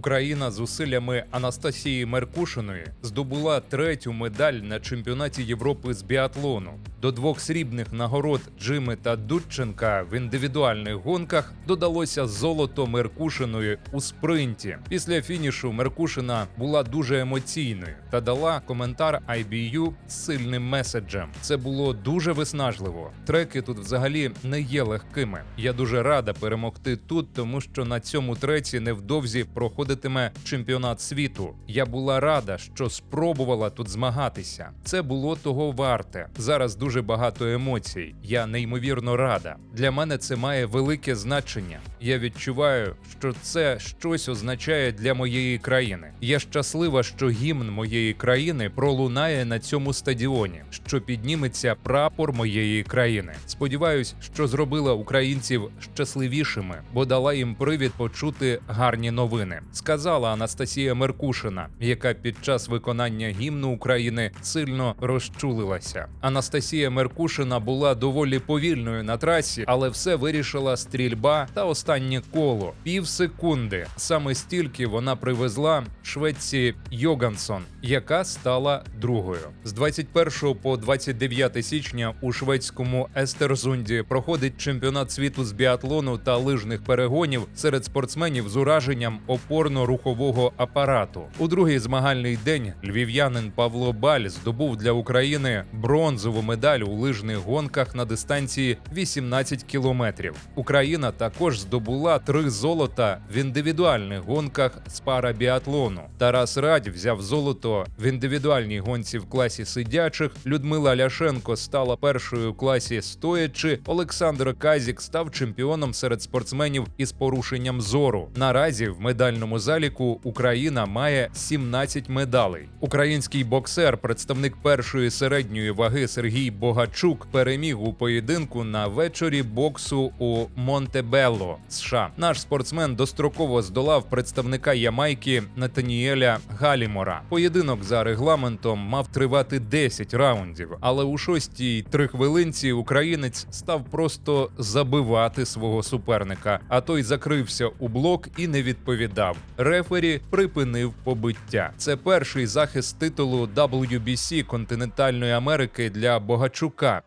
Україна зусиллями Анастасії Меркушиної здобула третю медаль на чемпіонаті Європи з біатлону. До двох срібних нагород Джими та Дудченка в індивідуальних гонках додалося золото Меркушиної у спринті. Після фінішу Меркушина була дуже емоційною та дала коментар IBU з сильним меседжем. Це було дуже виснажливо. Треки тут взагалі не є легкими. Я дуже рада перемогти тут, тому що на цьому треці невдовзі проходитиме чемпіонат світу. Я була рада, що спробувала тут змагатися. Це було того варте. Зараз дуже багато емоцій. Я неймовірно рада. Для мене це має велике значення. Я відчуваю, що це щось означає для моєї країни. Я щаслива, що гімн моєї країни пролунає на цьому стадіоні, що підніметься прапор моєї країни. Сподіваюсь, що зробила українців щасливішими, бо дала їм привід почути гарні новини. Сказала Анастасія Меркушина, яка під час виконання гімну України сильно розчулилася. Анастасія Меркушина була доволі повільною на трасі, але все вирішила стрільба та останнє коло пів секунди. Саме стільки вона привезла Швеці Йогансон, яка стала другою. З 21 по 29 січня у шведському Естерзунді проходить чемпіонат світу з біатлону та лижних перегонів серед спортсменів з ураженням опорно-рухового апарату. У другий змагальний день львів'янин Павло Баль здобув для України бронзову медаль у лижних гонках на дистанції 18 кілометрів. Україна також здобула три золота в індивідуальних гонках з парабіатлону. Тарас Радь взяв золото в індивідуальній гонці в класі сидячих. Людмила Ляшенко стала першою у класі стоячи. Олександр Казік став чемпіоном серед спортсменів із порушенням зору. Наразі в медальному заліку Україна має 17 медалей. Український боксер, представник першої середньої ваги Сергій Богачук, переміг у поєдинку на вечорі боксу у Монтебелло, США. Наш спортсмен достроково здолав представника Ямайки Натаніеля Галімора. Поєдинок за регламентом мав тривати 10 раундів, але у шостій три хвилинці українець став просто забивати свого суперника, а той закрився у блок і не відповідав. Рефері припинив побиття. Це перший захист титулу WBC континентальної Америки для Богачука.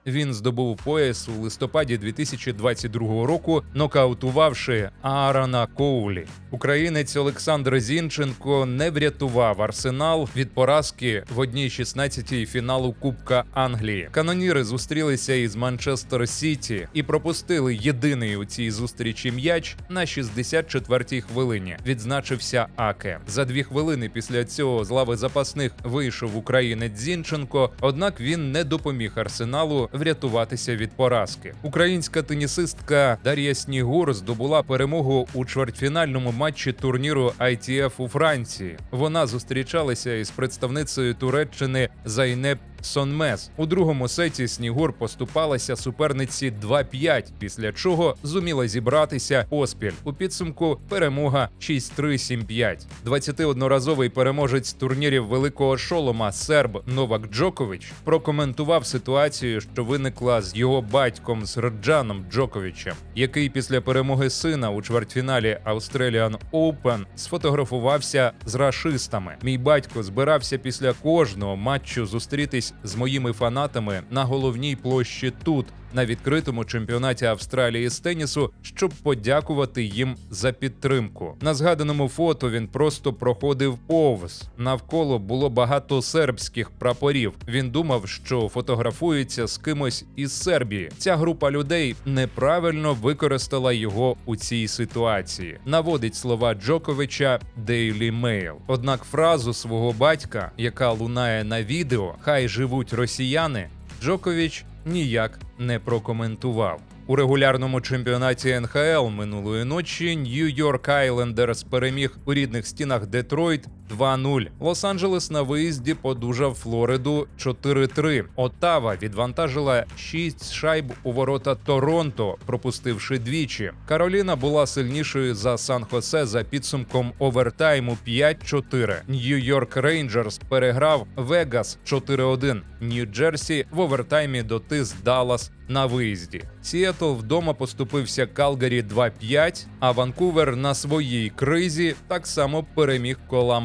Він здобув пояс у листопаді 2022 року, нокаутувавши Аарона Коулі. Українець Олександр Зінченко не врятував арсенал від поразки в одній 16-й фіналу Кубка Англії. Каноніри зустрілися із Манчестер Сіті і пропустили єдиний у цій зустрічі м'яч на 64-й хвилині. Відзначився Аке. За дві хвилини після цього з лави запасних вийшов українець Зінченко. Однак він не допоміг арсеналу врятуватися від поразки. Українська тенісистка Дар'я Снігур здобула перемогу у чвертьфінальному матчі турніру ITF у Франції. Вона зустрічалася із представницею Туреччини Зайнеп Сонмес. У другому сеті Снігур поступалася суперниці 2-5, після чого зуміла зібратися поспіль. У підсумку перемога 6-3-7-5. 21-разовий переможець турнірів великого шолома серб Новак Джокович прокоментував ситуацію, що виникла з його батьком Срджаном Джоковичем, який після перемоги сина у чвертьфіналі Australian Open сфотографувався з рашистами. Мій батько збирався після кожного матчу зустрітись з моїми фанатами на головній площі тут. На відкритому чемпіонаті Австралії з тенісу, щоб подякувати їм за підтримку. На згаданому фото він просто проходив повз. Навколо було багато сербських прапорів. Він думав, що фотографується з кимось із Сербії. Ця група людей неправильно використала його у цій ситуації. Наводить слова Джоковича Daily Mail. Однак фразу свого батька, яка лунає на відео Хай живуть росіяни, Джокович ніяк не прокоментував. У регулярному чемпіонаті НХЛ минулої ночі Нью-Йорк Айлендерс переміг у рідних стінах Детройт 2-0. Лос-Анджелес на виїзді подужав Флориду 4-3. Оттава відвантажила 6 шайб у ворота Торонто, пропустивши двічі. Кароліна була сильнішою за Сан-Хосе за підсумком овертайму 5-4. Нью-Йорк Рейнджерс переграв Вегас 4-1. Нью-Джерсі в овертаймі дотис Даллас на виїзді. Сіетл вдома поступився Калгарі 2-5, а Ванкувер на своїй кризі так само переміг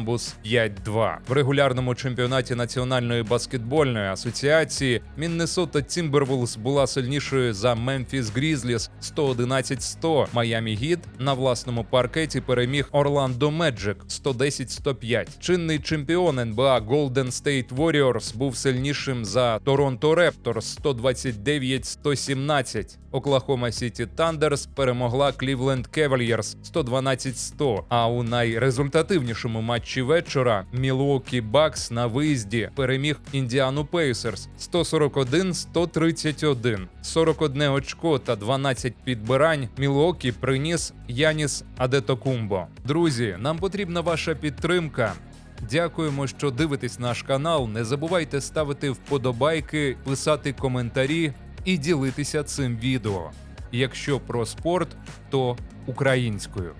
Коламбус 5-2. В регулярному чемпіонаті Національної баскетбольної асоціації Міннесота Тімбервулс була сильнішою за Мемфіс Грізліс 111-100. Майамі Гіт на власному паркеті переміг Орландо Меджик 110-105. Чинний чемпіон НБА Golden State Warriors був сильнішим за Торонто Репторс 129-117. Оклахома Сіті Тандерс перемогла Клівленд Кевальєрс 112-100. А у найрезультативнішому матчі вечора Мілуокі Бакс на виїзді переміг Індіану Пейсерс 141-131. 41 очко та 12 підбирань Мілуокі приніс Яніс Адетокумбо. Друзі, нам потрібна ваша підтримка. Дякуємо, що дивитесь наш канал. Не забувайте ставити вподобайки, писати коментарі і ділитися цим відео. Якщо про спорт, то українською.